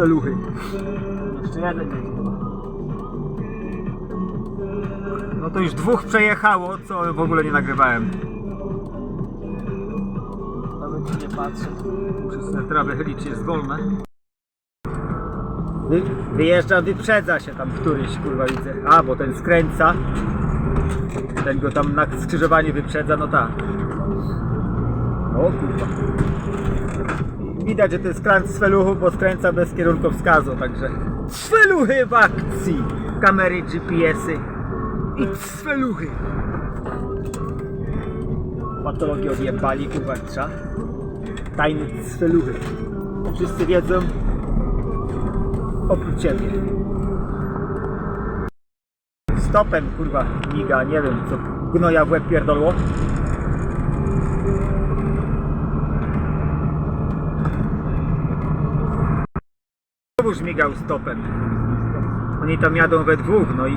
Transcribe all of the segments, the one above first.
Cweluchy. Jeszcze jeden jest. No to już dwóch przejechało, co w ogóle nie nagrywałem. Nawet nie patrzę. Sobie teraz wychylić, czy jest wolne. Wy, wyjeżdża, wyprzedza się tam któryś, kurwa widzę. A, bo ten skręca. Ten go tam na skrzyżowanie wyprzedza, no tak. O kurwa. Widać, że to jest kran Sveluchu, bo skręca bez kierunkowskazu, także Sveluchy w akcji! Kamery, GPS-y i Sveluchy. Patologię odjebali, kurwa, trzeba. Tajny Sveluchy. Wszyscy wiedzą, oprócz ciebie. Stopem, kurwa, miga, nie wiem, co gnoja w łeb pierdolło. Znowu migał stopem. Oni tam jadą we dwóch, no i...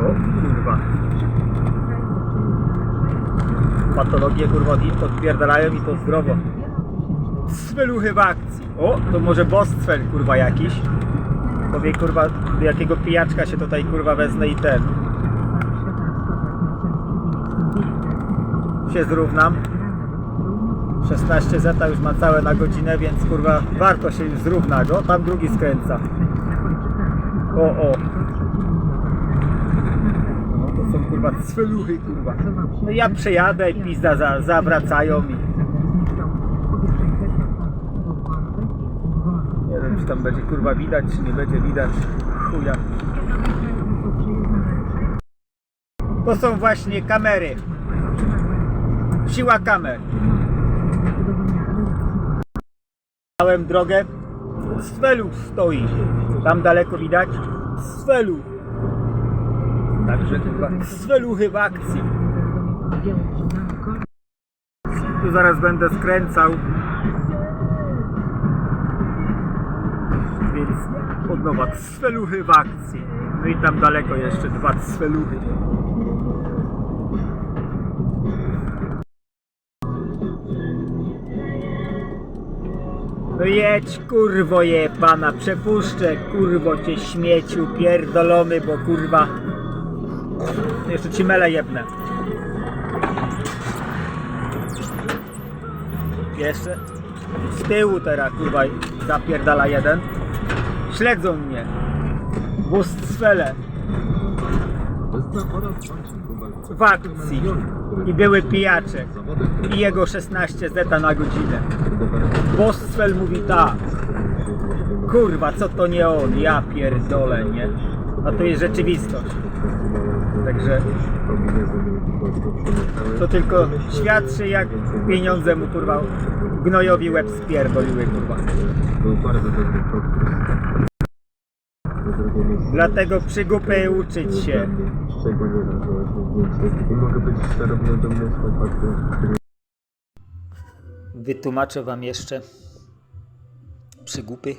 O kurwa. Patologie kurwa od- odpierdalają i to zdrowo. Sveluchy w akcji. O, to może Bostwel kurwa jakiś. Powie kurwa, jakiego pijaczka się tutaj kurwa wezmę i ten. Się zrównam. 16 zeta już ma całe na godzinę, więc kurwa warto się już zrówna go. Tam drugi skręca. O, o. No to są kurwa cweluchy kurwa. No ja przejadę i pizda za, zawracają i nie wiem czy tam będzie kurwa widać, czy nie będzie widać. Chuja. To są właśnie kamery. Siła kamer. Miałem drogę. Swelu stoi. Tam daleko widać. Swelu. Także chyba Sveluchy w akcji. Tu zaraz będę skręcał. Więc od nowa Sveluchy w akcji. No i tam daleko jeszcze dwa Sveluchy. No jedź kurwo jebana, przepuszczę kurwo cię śmieciu pierdolony, bo kurwa jeszcze ci mele jebnę. Jeszcze z tyłu teraz kurwa zapierdala jeden. Śledzą mnie. Wóz Swele w akcji i były pijacze i jego 16 zeta na godzinę. Bostwel mówi tak. Kurwa, co to nie on? Ja pierdolę, nie? A to jest rzeczywistość. Także to tylko świadczy jak pieniądze mu kurwa gnojowi łeb spierdoliły kurwa. Dlatego przygupy uczyć się. Szczególnie na właśnie zdjęcie. I mogę być szczerownie dumny z chłopaku, który Wytłumaczę wam jeszcze przygupy,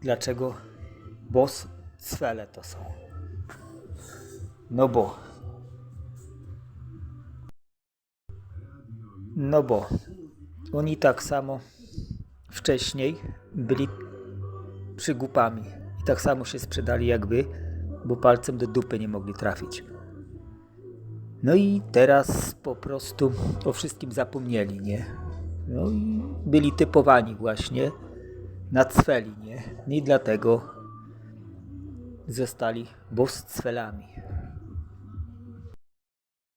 dlaczego boss cwele to są. No bo no bo oni tak samo wcześniej byli przygupami i tak samo się sprzedali jak wy, bo palcem do dupy nie mogli trafić. No i teraz po prostu o wszystkim zapomnieli, nie? No i byli typowani właśnie na cweli, nie? I dlatego zostali bosscwelami.